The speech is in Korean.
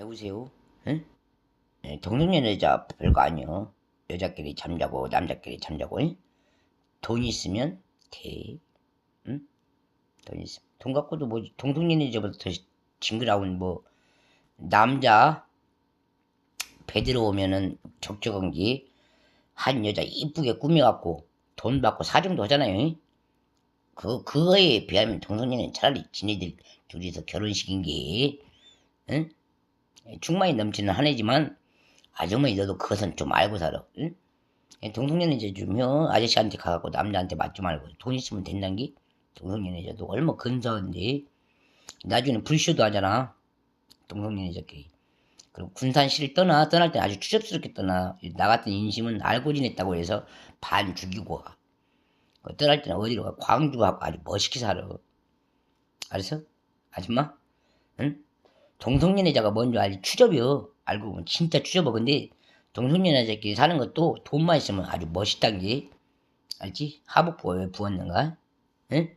여보세요? 응? 예, 동성연 여자 별거 아니여. 여자끼리 잠자고 남자끼리 잠자고. 응? 돈 있으면 돼. 응? 돈 있으면. 돈 갖고도 뭐 동성연 여자보다 더 징그러운 뭐 남자 배 들어오면은 적적한 게한 여자 이쁘게 꾸며갖고 돈 받고 사정도 하잖아요. 응? 그 그거에 비하면 동성연은 차라리 지네들 둘이서 결혼식인 게 응? 충만이 넘치는 한 해지만 아주머니 너도 그것은 좀 알고 살아. 응? 동성연 이제 좀 혀, 아저씨한테 가갖고 남자한테 맞지 말고 돈 있으면 된다는 게 동성연 여자도 얼마 근사한데 나중에 불쇼도 하잖아. 동성연 여자끼리. 그리고 군산시를 떠나 떠날 때 아주 추접스럽게 떠나 나 같은 인심은 알고 지냈다고 해서 반 죽이고 가. 그 떠날 때는 어디로 가? 광주 가고 아주 멋있게 살아. 알았어? 아줌마? 응? 동성연 여자가 뭔지 알지? 추접이요. 알고 보면 진짜 추접어. 근데 동성연 여자끼리 사는 것도 돈만 있으면 아주 멋있단 게 알지? 하복부가 왜 부었는가? 응?